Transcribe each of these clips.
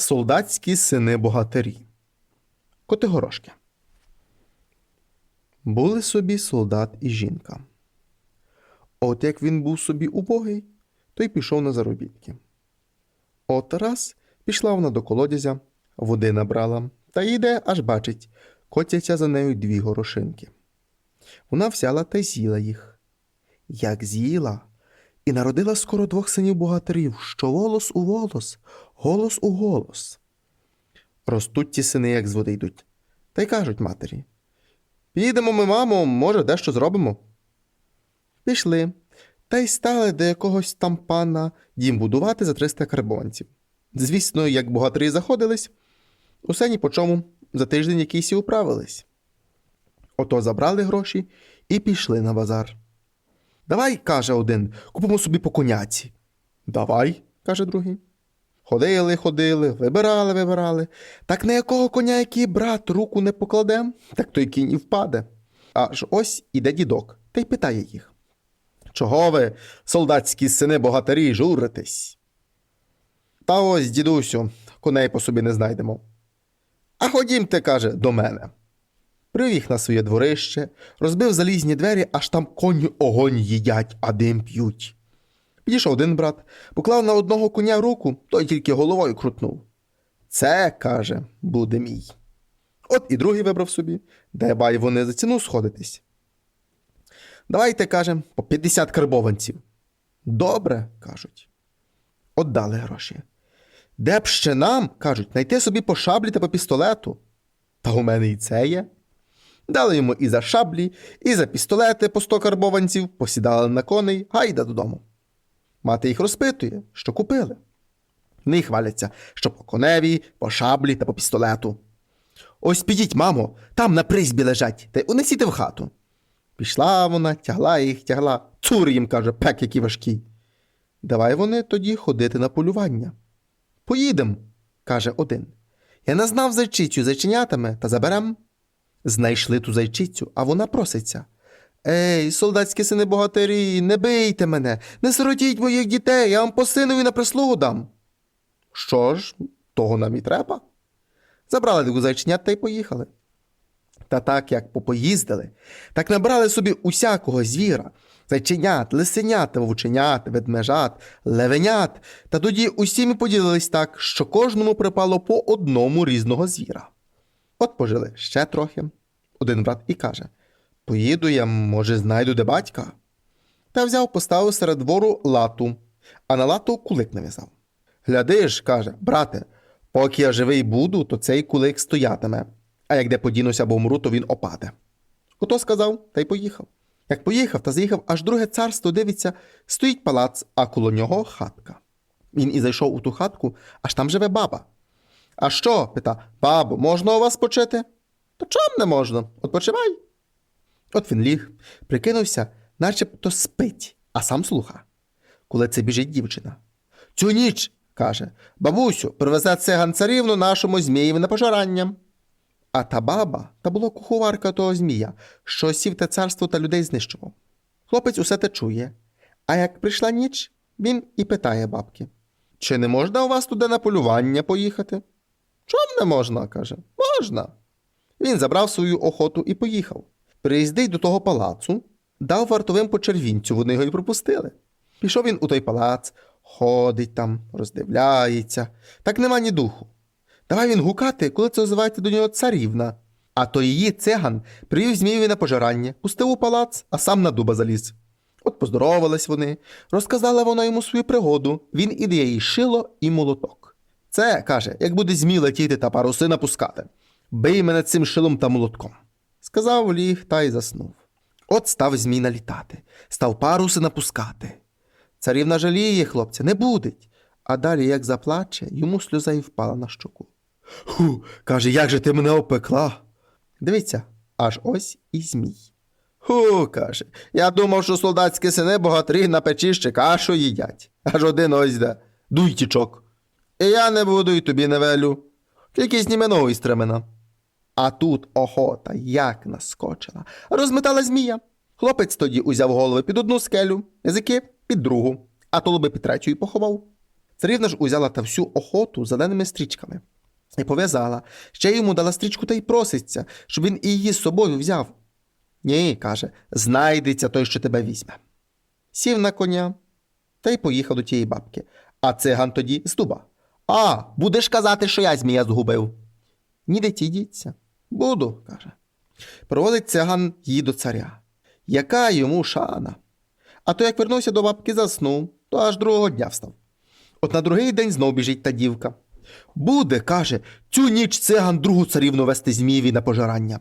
Солдатські сини богатирі. Котигорошки. Були собі солдат і жінка. От як він був собі убогий, то й пішов на заробітки. От раз пішла вона до колодязя, води набрала, та йде, аж бачить, котяться за нею дві горошинки. Вона взяла та й з'їла їх. Як з'їла, і народила скоро двох синів богатирів, що волос у волос, голос у голос. Ростуть ті сини, як з води йдуть, та й кажуть матері: Підемо ми, мамо, може, дещо зробимо. Пішли, та й стали до якогось там пана дім будувати за 300 карбованців. Звісно, як богатирі заходились, усе ні по чому, за тиждень якийсь і управились. Ото забрали гроші і пішли на базар. Давай, каже один, купимо собі по коняці. Давай, каже другий. Ходили, ходили, вибирали, вибирали. Так на якого коня який брат руку не покладе, так той кінь і впаде. Аж ось іде дідок та й питає їх. Чого ви, солдатські сини богатирі, журитесь? Та ось, дідусю, коней по собі не знайдемо. А ходімте, каже, до мене. Привіг на своє дворище, розбив залізні двері, аж там коні огонь їдять, а дим п'ють. Підійшов один брат, поклав на одного коня руку, той тільки головою крутнув. Це, каже, буде мій. От і другий вибрав собі, де бай вони за ціну сходитись. Давайте, каже, по 50 карбованців. Добре, кажуть. Отдали гроші. Де б ще нам, кажуть, знайти собі по шаблі та по пістолету. Та у мене і це є. Дали йому і за шаблі, і за пістолети по 100 карбованців, посідали на коней, гайда додому. Мати їх розпитує, що купили. Вони хваляться, що по коневі, по шаблі та по пістолету. Ось підіть, мамо, там на призбі лежать, та й унесіте в хату. Пішла вона, тягла їх, тягла. Цур їм, каже, пек, які важкі. Давай вони тоді ходити на полювання. Поїдем, каже один. Я не знав зайчицю зайченятами та заберем. Знайшли ту зайчицю, а вона проситься. Ей, солдатські сини богатирі, не бийте мене, не сиротіть моїх дітей, я вам по синові на прислугу дам. Що ж, того нам і треба. Забрали двох зайченят та й поїхали. Та так як попоїздили, так набрали собі усякого звіра, зайченят, лисенят, вовченят, ведмежат, левенят, та тоді усім поділились так, що кожному припало по одному різного звіра. От пожили ще трохи. Один брат і каже: Поїду я, може, знайду де батька. Та взяв, поставив серед двору лату, а на лату кулик нав'язав. Гляди ж, каже, брате, поки я живий буду, то цей кулик стоятиме, а як де подінуся або вмру, то він опаде. Ото сказав, та й поїхав. Як поїхав та заїхав, аж друге царство дивиться, стоїть палац, а коло нього хатка. Він і зайшов у ту хатку, аж там живе баба. А що? пита, бабо, можна у вас почити? То чом не можна? Odpoczywaj. От він ліг, прикинувся, начебто спить, а сам слуха. Коли це біжить дівчина. Цю ніч, каже, бабусю, привезе циган царівну нашому змієві на пожарання. А та баба та була куховарка того змія, що сів те царство та людей знищував. Хлопець усе те чує. А як прийшла ніч, він і питає бабки: Чи не можна у вас туди на полювання поїхати? Чом не можна? каже. Можна. Він забрав свою охоту і поїхав. Приїздить до того палацу, дав вартовим по червінцю, вони його й пропустили. Пішов він у той палац, ходить там, роздивляється, так нема ні духу. Давай він гукати, коли це озивається до нього царівна. А то її циган привів змієві на пожирання, пустив у палац, а сам на дуба заліз. От поздоровались вони, розказала вона йому свою пригоду, він і дає їй шило і молоток. Це, каже, як буде змій летіти та паруси напускати. Бий мене цим шилом та молотком. Сказав ліг та й заснув. От став змій налітати, став паруси напускати. Царівна жаліє хлопця, не будить. А далі, як заплаче, йому сльоза й впала на щоку. Ху, каже, як же ти мене опекла. Дивіться, аж ось і змій. Ху, каже, я думав, що солдатські сини богатирі на печі ще кашу їдять. Аж один ось де. Дуй тічок. І я не буду, і тобі не велю. Тільки зніми ногу стремена. А тут охота як наскочила. Розметала змія. Хлопець тоді узяв голови під одну скелю, язики під другу, а толоби під третю і поховав. Царівна ж узяла та всю охоту зеленими стрічками і пов'язала. Ще йому дала стрічку та й проситься, щоб він її з собою взяв. Ні, каже, знайдеться той, що тебе візьме. Сів на коня та й поїхав до тієї бабки. А циган тоді з дуба. А, будеш казати, що я змія згубив. Ніде ті діться. Буду, каже. Проводить циган її до царя. Яка йому шана? А то як вернувся до бабки, заснув, то аж другого дня встав. От на другий день знов біжить та дівка. Буде, каже, цю ніч циган другу царівну вести змієві на пожирання.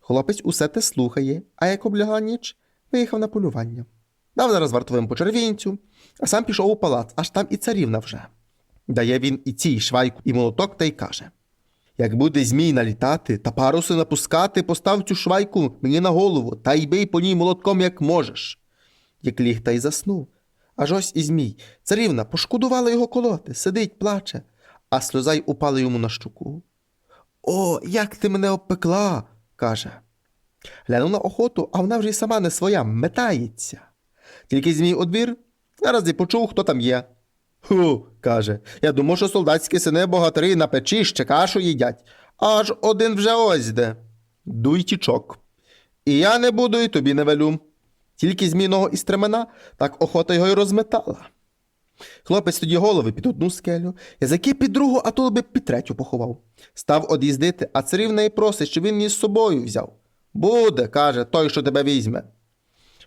Хлопець усе те слухає, а як облягла ніч, виїхав на полювання. Дав зараз вартовим по червінцю, а сам пішов у палац, аж там і царівна вже. Дає він і цій швайку, і молоток та й каже: Як буде змій налітати та паруси напускати, постав цю швайку мені на голову та й бий по ній молотком, як можеш. Як ліг та й заснув. Аж ось і змій. Царівна пошкодувала його колоти, сидить, плаче, а сльоза й упала йому на щуку. О, як ти мене обпекла, каже. Глянув на охоту, а вона вже й сама не своя, метається. Тільки змій одвір, зараз і почув, хто там є. Ху, каже, я думав, що солдатські сини богатирі на печі ще кашу їдять, аж один вже ось де. Дуй тічок. І я не буду, і тобі не велю. Тільки змійного і стремена, так охота його й розметала. Хлопець тоді голови під одну скелю, язики під другу, а то би під третю поховав. Став од'їздити, а царівна й просить, щоб він її з собою взяв. Буде, каже, той, що тебе візьме.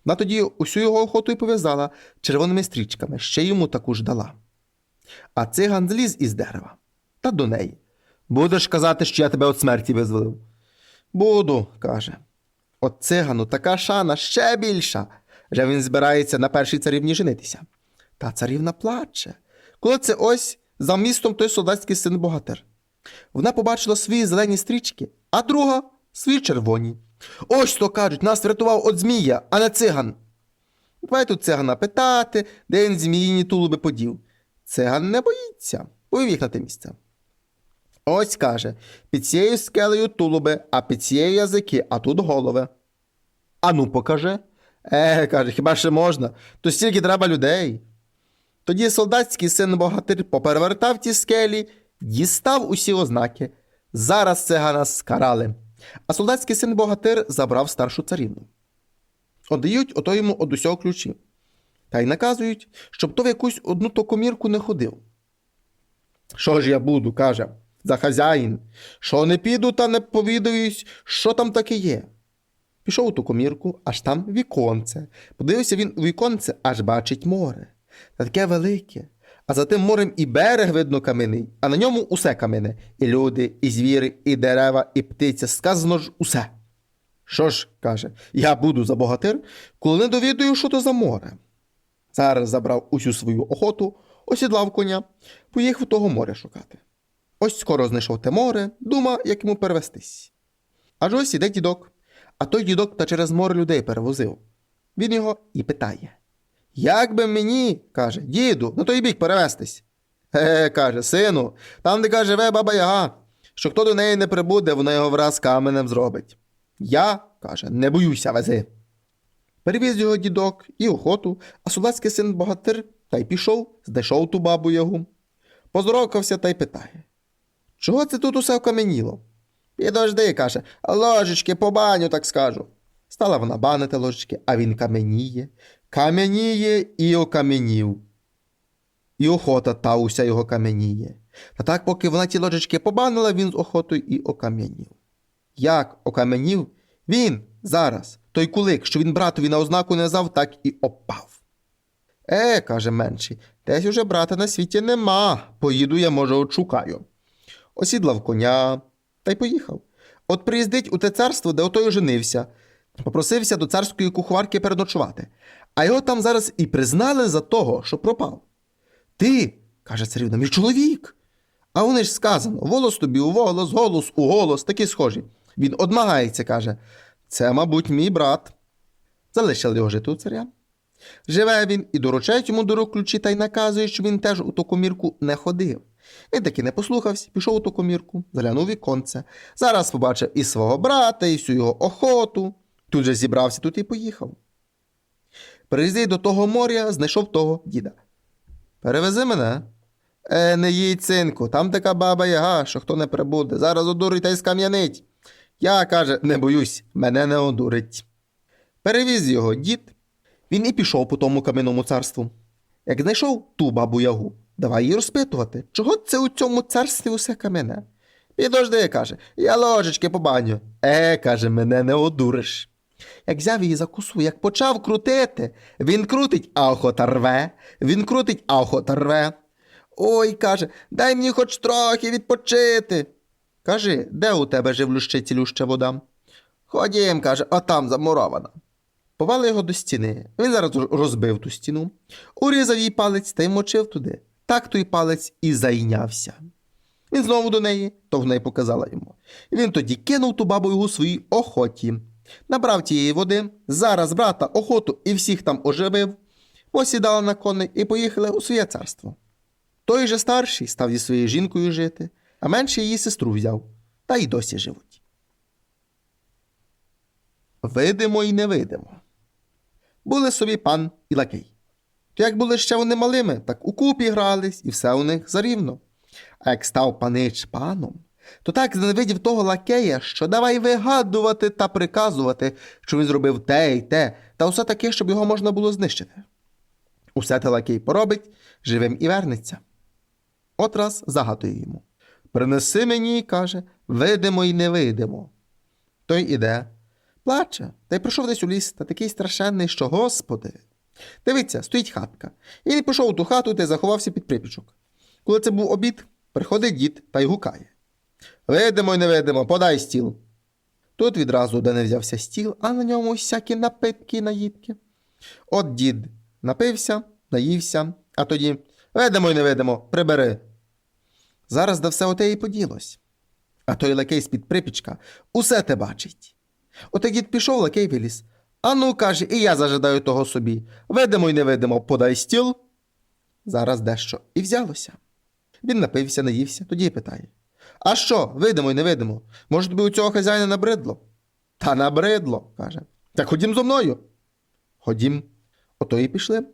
Вона тоді усю його охоту й пов'язала червоними стрічками, ще йому таку ж дала. А циган зліз із дерева та до неї. Будеш казати, що я тебе від смерті визволив? Буду, каже. От цигану така шана ще більша. Вже він збирається на першій царівні женитися. Та царівна плаче. Коли це ось за містом той солдатський син богатир. Вона побачила свої зелені стрічки, а друга свої червоні. Ось то кажуть, нас врятував от змія, а не циган. Давай тут цигана питати, де він зміїні тулуби подів. Циган не боїться, їх на те місце. Ось каже, під цією скелею тулуби, а під цією язики, а тут голови. Ану, покажи. Е, каже, хіба ще можна? То стільки треба людей. Тоді солдатський син богатир поперевертав ті скелі, дістав усі ознаки. Зараз цигана скарали. А солдатський син богатир забрав старшу царівну. Отдають ото йому од усього ключі. Та й наказують, щоб то в якусь одну токомірку не ходив. Що ж я буду, каже, за хазяїн, що не піду та не повідаюсь, що там таке є. Пішов у ту комірку, аж там віконце. Подивився він у віконце, аж бачить море. Та таке велике. А за тим морем і берег видно кам'яний, а на ньому усе кам'яне. І люди, і звіри, і дерева, і птиця. Сказано ж усе. Що ж, каже, я буду за богатир, коли не довідую, що то за море. Зараз забрав усю свою охоту, осідлав коня, поїхав того моря шукати. Ось скоро знайшов те море, дума, як йому перевестись. Аж ось іде дідок, а той дідок та через море людей перевозив. Він його і питає. Як би мені, каже, діду, на той бік перевестись? Е, каже, сину, там, де каже, живе баба Яга, що хто до неї не прибуде, вона його враз каменем зробить. Я, каже, не боюся вези. Перевіз його дідок і охоту, а солдатський син богатир та й пішов, знайшов ту бабу ягу. Позорокався та й питає. Чого це тут усе окаменіло? Підожди, каже, ложечки по баню, так скажу. Стала вона банити ложечки, а він каменіє, кам'яніє і окаменів. І охота та уся його кам'яніє. Та так, поки вона ті ложечки побанила, він з охотою і окам'янів. Як окаменів, він зараз, той кулик, що він братові на ознаку не зав, так і опав. Е, каже менший, десь уже брата на світі нема. Поїду я, може, очукаю. Осідлав коня та й поїхав. От приїздить у те царство, де отой оженився, попросився до царської кухварки переночувати, а його там зараз і признали за того, що пропав. Ти, каже царівна, мій чоловік. А вони ж сказано, волос тобі у волос, голос у голос, такі схожі. Він одмагається, каже. Це, мабуть, мій брат. Залишили його жити у царя. Живе він і доручають йому до рук ключі та й наказує, що він теж у ту комірку не ходив. Він таки не послухався, пішов у ту комірку, заглянув віконце. Зараз побачив і свого брата, і всю його охоту. Тут же зібрався, тут і поїхав. Приїздить до того моря, знайшов того діда. Перевези мене. Е, не їдь, синку, там така баба яга, що хто не прибуде. Зараз одурить та й скам'янить. Я, каже, не боюсь, мене не одурить. Перевіз його дід, він і пішов по тому кам'яному царству. Як знайшов ту бабу ягу, давай її розпитувати, чого це у цьому царстві усе кам'яне. Підожди, каже, я ложечки побаню. Е, каже, мене не одуриш. Як взяв її за косу, як почав крутити, він крутить, а охота рве, він крутить, а охота рве. Ой, каже, дай мені хоч трохи відпочити. Кажи, де у тебе живлюща цілюща вода? Ходім, каже, а там замурована. Повели його до стіни. Він зараз розбив ту стіну, урізав їй палець та й мочив туди. Так той палець і зайнявся. Він знову до неї, то в неї показала йому. Він тоді кинув ту бабу його своїй охоті, набрав тієї води, зараз брата охоту і всіх там оживив, посідали на коней і поїхали у своє царство. Той же старший став зі своєю жінкою жити, а менший її сестру взяв, та й досі живуть. Видимо і невидимо. Були собі пан і лакей. То як були ще вони малими, так укупі грались, і все у них зарівно. А як став панич паном, то так зневидів того лакея, що давай вигадувати та приказувати, що він зробив те й те, та усе таке, щоб його можна було знищити. Усе те лакей поробить, живим і вернеться. От раз загадує йому. Принеси мені, каже, видимо й невидимо. Той іде, плаче, та й прийшов десь у ліс, та такий страшенний, що господи. Дивиться, стоїть хатка. І пішов у ту хату й заховався під припічок. Коли це був обід, приходить дід та й гукає. Видимо й невидимо, подай стіл. Тут відразу де не взявся стіл, а на ньому всякі напитки і наїдки. От дід напився, наївся, а тоді видимо й невидимо, прибери. Зараз да все оте і поділось. А той лакей з-під припічка усе те бачить. От як дід пішов, лакей виліз. А ну, каже, і я зажидаю того собі. Видимо й невидимо, подай стіл. Зараз дещо і взялося. Він напився, наївся, тоді й питає. А що, видимо й невидимо? Може, тобі у цього хазяїна набридло? Та набридло, каже. Так ходім зо мною. Ходім. Ото і пішли.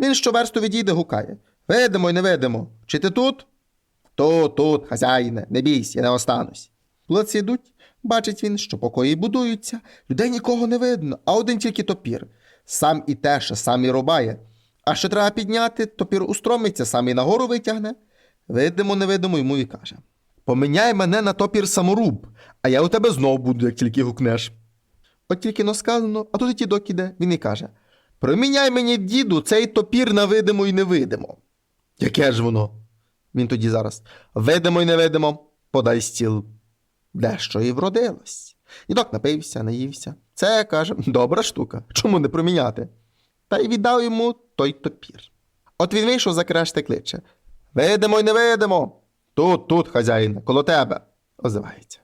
Він щоверсту відійде, гукає. Видимо й невидимо. Чи ти тут? Тут, тут, хазяїне, не бійся, я не останусь. Плоці йдуть, бачить він, що покої будуються, людей нікого не видно, а один тільки топір. Сам і теше, сам і рубає. А що треба підняти, топір устромиться, сам і нагору витягне. Видимо, невидимо йому і каже. Поміняй мене на топір саморуб, а я у тебе знов буду, як тільки гукнеш. От тільки но сказано, а тут і тідок іде, він і каже: Проміняй мені, діду, цей топір на видимо і невидимо. Яке ж воно? Він тоді зараз. Видимо й невидимо, подай стіл. Дещо і вродилось. Дідок напився, наївся. Це, каже, добра штука. Чому не проміняти? Та й віддав йому той топір. От він вийшов за крашти кличе. Видимо й невидимо. Тут, тут, хазяїне, коло тебе, озивається.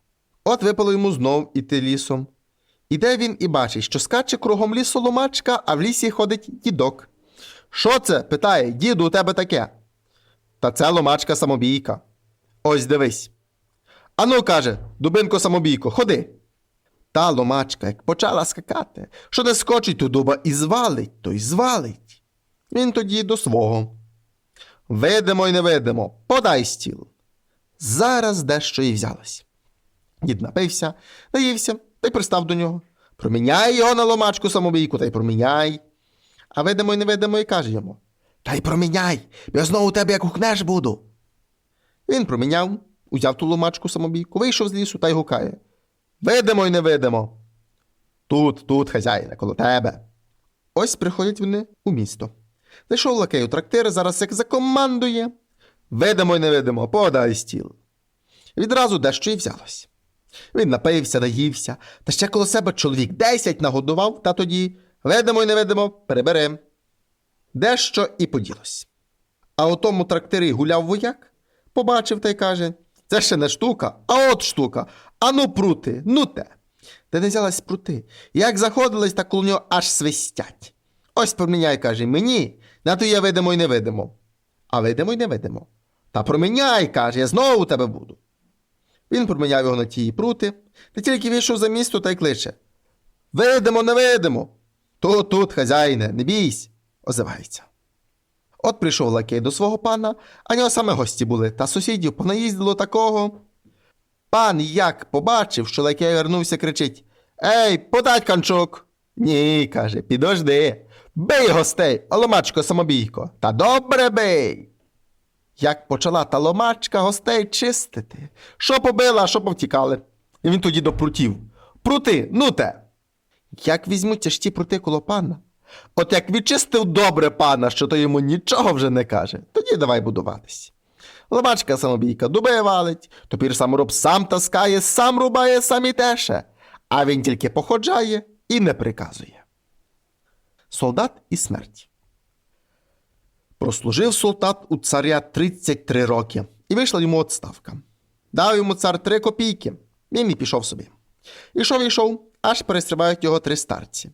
От випало йому знов іти лісом. Іде він і бачить, що скаче кругом лісу ломачка, а в лісі ходить дідок. Що це? питає, діду, у тебе таке? Та це ломачка самобійка. Ось дивись. Ану, каже, дубинко самобійко, ходи. Та ломачка, як почала скакати, що не скочить ту дуба і звалить, то й звалить. Він тоді до свого. Видимо й невидимо, подай стіл. Зараз дещо і взялось. Дід напився, наївся та й пристав до нього. Проміняй його на ломачку самобійку, та й проміняй. А видимо й невидимо і каже йому. Та й проміняй, бо я знову тебе як гукнеш буду. Він проміняв, узяв ту ломачку самобійку, вийшов з лісу та й гукає. Видимо й невидимо. Тут, тут, хазяїне, коло тебе. Ось приходять вони у місто. Зайшов у трактир, зараз як закомандує. Видимо й невидимо, подай стіл. Відразу дещо й взялось. Він напився, наївся, та ще коло себе чоловік десять нагодував, та тоді, видимо й невидимо, перебере. Дещо і поділось. А у тому трактирі гуляв вояк, побачив та й каже: Це ще не штука, а от штука. А ну прути, ну те. Де не взялась прути. Як заходились, так коло нього аж свистять. Ось поміняй, каже, мені, на то я видимо й не видимо. А видимо й не видимо. Та проміняй, каже, я знову тебе буду. Він проміняв його на тії прути, та тільки вийшов за місто та й кличе. Видимо, не видимо. Тут, тут, хазяїне, не бійсь, озивається. От прийшов лакей до свого пана, а нього саме гості були, та сусідів понаїздило такого. Пан як побачив, що лакей вернувся, кричить: Ей, подать канчук. Ні, каже, підожди. Бий гостей, оломачко самобійко, та добре бий. Як почала та ломачка гостей чистити, що побила, що повтікали. І він тоді до прутів. Прути, ну те. Як візьмуться ж прути коло пана? От як відчистив добре пана, що то йому нічого вже не каже, тоді давай будуватись. Ломачка самобійка дуби валить, топір саморуб сам таскає, сам рубає, сам і теше, а він тільки походжає і не приказує. Солдат і смерть. Прослужив солдат у царя 33 роки, і вийшла йому отставка. Дав йому цар три копійки, він і пішов собі. Ішов, ішов, аж перестрибають його три старці.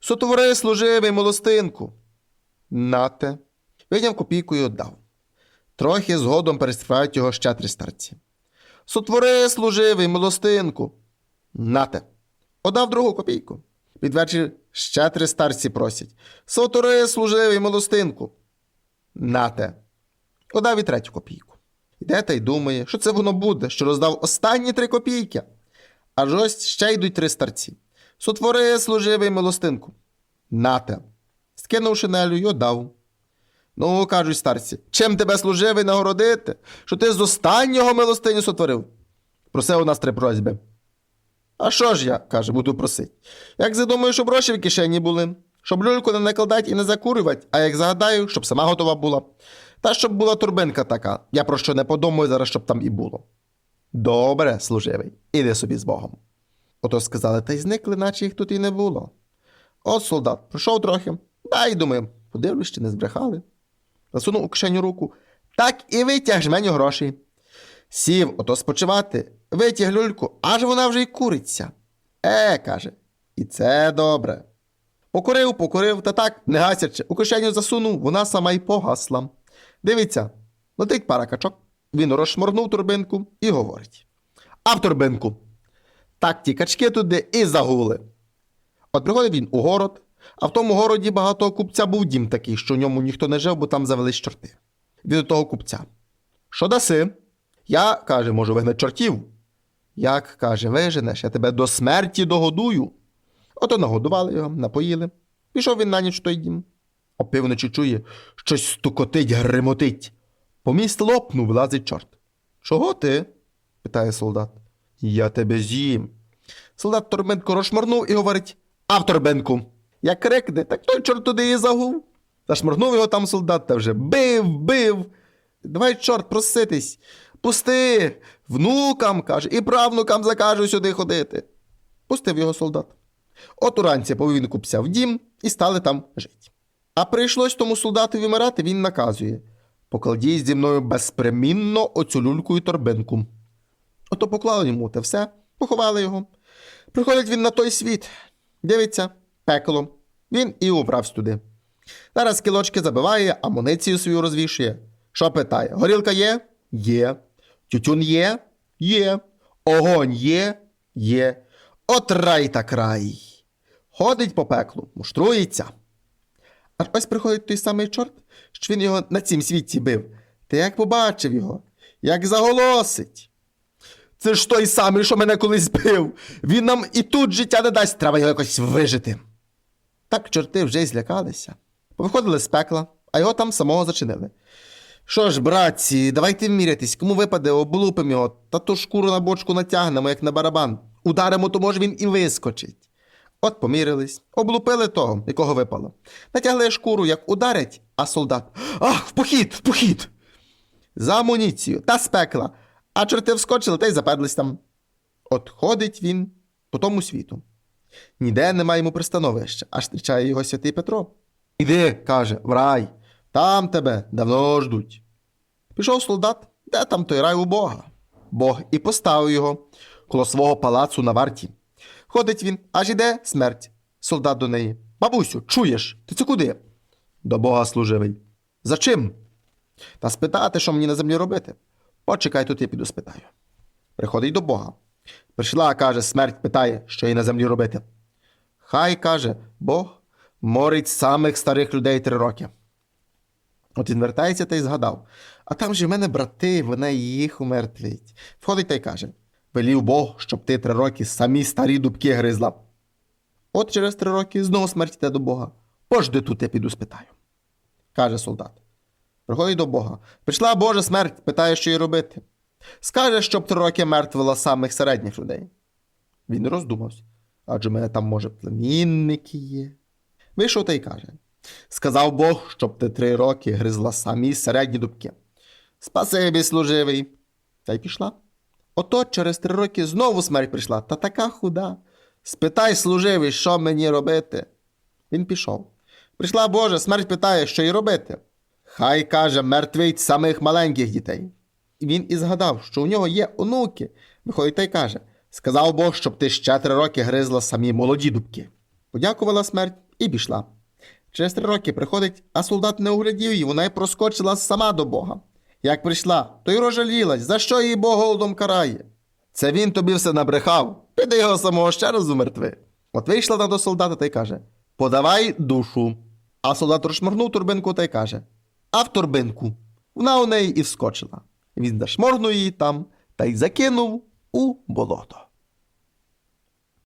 Сотвори служивий молостинку. Нате. Вийняв копійку і віддав. Трохи згодом перестрибають його ще три старці. Сотвори служивий молостинку. Нате. Одав другу копійку. Під вечір ще три старці просять. Сотвори служивий молостинку. Нате. Одав і третю копійку. Іде та й думає, що це воно буде, що роздав останні три копійки. Аж ось ще йдуть три старці. Сотвори служивий милостинку. Нате. Скинув шинелю й одав. Ну, кажуть старці, чим тебе служивий нагородити, що ти з останнього милостиню сотворив? Просив у нас три просьби. А що ж я, каже, буду просити. Як задумаю, щоб гроші в кишені були, щоб люльку не накладати і не закурювати, а як загадаю, щоб сама готова була. Та щоб була турбинка така, я про що не подумаю зараз, щоб там і було. Добре, служивий, іди собі з Богом. Ото сказали, та й зникли, наче їх тут і не було. От солдат пройшов трохи, да й думаю, подивлюсь, чи не збрехали. Засунув у кишеню руку, так і витяг жменю грошей. Сів ото спочивати, витяг люльку, аж вона вже й куриться. Е, каже, і це добре. Покурив, покурив, та так, не гасячи, у кишеню засунув, вона сама й погасла. Дивіться, летить пара качок. Він розшморгнув турбинку і говорить: А в турбинку. Так ті качки туди і загули. От приходить він у город, а в тому городі багато купця був дім такий, що в ньому ніхто не жив, бо там завелись чорти. Він до того купця. Що даси? Я, каже, можу вигнати чортів. Як, каже, виженеш, я тебе до смерті догодую. Ото нагодували його, напоїли. Пішов він на ніч той дім. Опівночі чує, щось стукотить, гримотить. Поміст лопнув, лазить чорт. Чого ти? питає солдат. Я тебе з'їм. Солдат торбинку розшморнув і говорить А в торбинку. Як крикне, так той чорт туди і загув. Зашморгнув його там солдат та вже бив, бив. Давай, чорт, проситись. Пусти, внукам, каже, і правнукам закажу сюди ходити. Пустив його солдат. От уранці повів він купця в дім і стали там жити. А прийшлось тому солдатові вмирати, він наказує покладіть зі мною безпримінно оцю люльку і торбинку. Ото поклали йому те все, поховали його. Приходить він на той світ, дивиться, пекло. Він і убрався туди. Зараз кілочки забиває, амуницію свою розвішує. Що питає? Горілка є? Є. Тютюн є? Є. Огонь є? Є. От рай та край. Ходить по пеклу, муштрується. Аж ось приходить той самий чорт, що він його на цім світі бив. Та як побачив його, як заголосить. Це ж той самий, що мене колись бив. Він нам і тут життя не дасть, треба його якось вижити. Так чорти вже й злякалися. Повиходили з пекла, а його там самого зачинили. Що ж, братці, давайте мірятись, кому випаде, облупимо його, та ту шкуру на бочку натягнемо, як на барабан. Ударимо, то може він і вискочить. От помірились, облупили того, якого випало. Натягли шкуру, як ударять, а солдат. Ах, в похід, в похід! За амуніцію та з пекла. А чорти вскочили та й запедлись там. От ходить він по тому світу. Ніде нема йому пристановища, аж зустрічає його святий Петро. Іди, каже, в рай, там тебе давно ждуть. Пішов солдат, де там той рай у Бога. Бог і поставив його коло свого палацу на варті. Ходить він, аж іде смерть. Солдат до неї. Бабусю, чуєш? Ти це куди? До Бога служивий. За чим? Та спитати, що мені на землі робити. Почекай, тут я піду спитаю. Приходить до Бога. Прийшла, каже, смерть питає, що їй на землі робити. Хай каже, Бог морить самих старих людей три роки. От він вертається та й згадав. А там же в мене брати, вона їх умертвить. Входить та й каже: Велів Бог, щоб ти три роки самі старі дубки гризла. От через три роки знову смерть йде до Бога. Пожди тут, я піду спитаю. Каже солдат. Приходить до Бога. Прийшла Божа смерть, питає, що їй робити. Скаже, щоб три роки мертвила самих середніх людей. Він не роздумався. Адже в мене там, може, племінники є. Вийшов та й каже: Сказав Бог, щоб ти три роки гризла самі середні дубки. Спасибі, служивий. Та й пішла. Ото через три роки знову смерть прийшла, та така худа. Спитай, служивий, що мені робити. Він пішов. Прийшла Божа, смерть питає, що й робити. Хай каже, мертвить самих маленьких дітей. І він і згадав, що у нього є онуки. Виходить та й каже: Сказав Бог, щоб ти ще три роки гризла самі молоді дубки. Подякувала смерть і пішла. Через три роки приходить, а солдат не углядів її, вона й проскочила сама до Бога. Як прийшла, то й розжалілась, за що її Бог голодом карає. Це він тобі все набрехав, піди його самого ще раз умертви. От вийшла вона до солдата та й каже: Подавай душу. А солдат розшморгнув турбинку та й каже: А в турбинку. Вона у неї і вскочила. Він зашморгнув її там та й закинув у болото.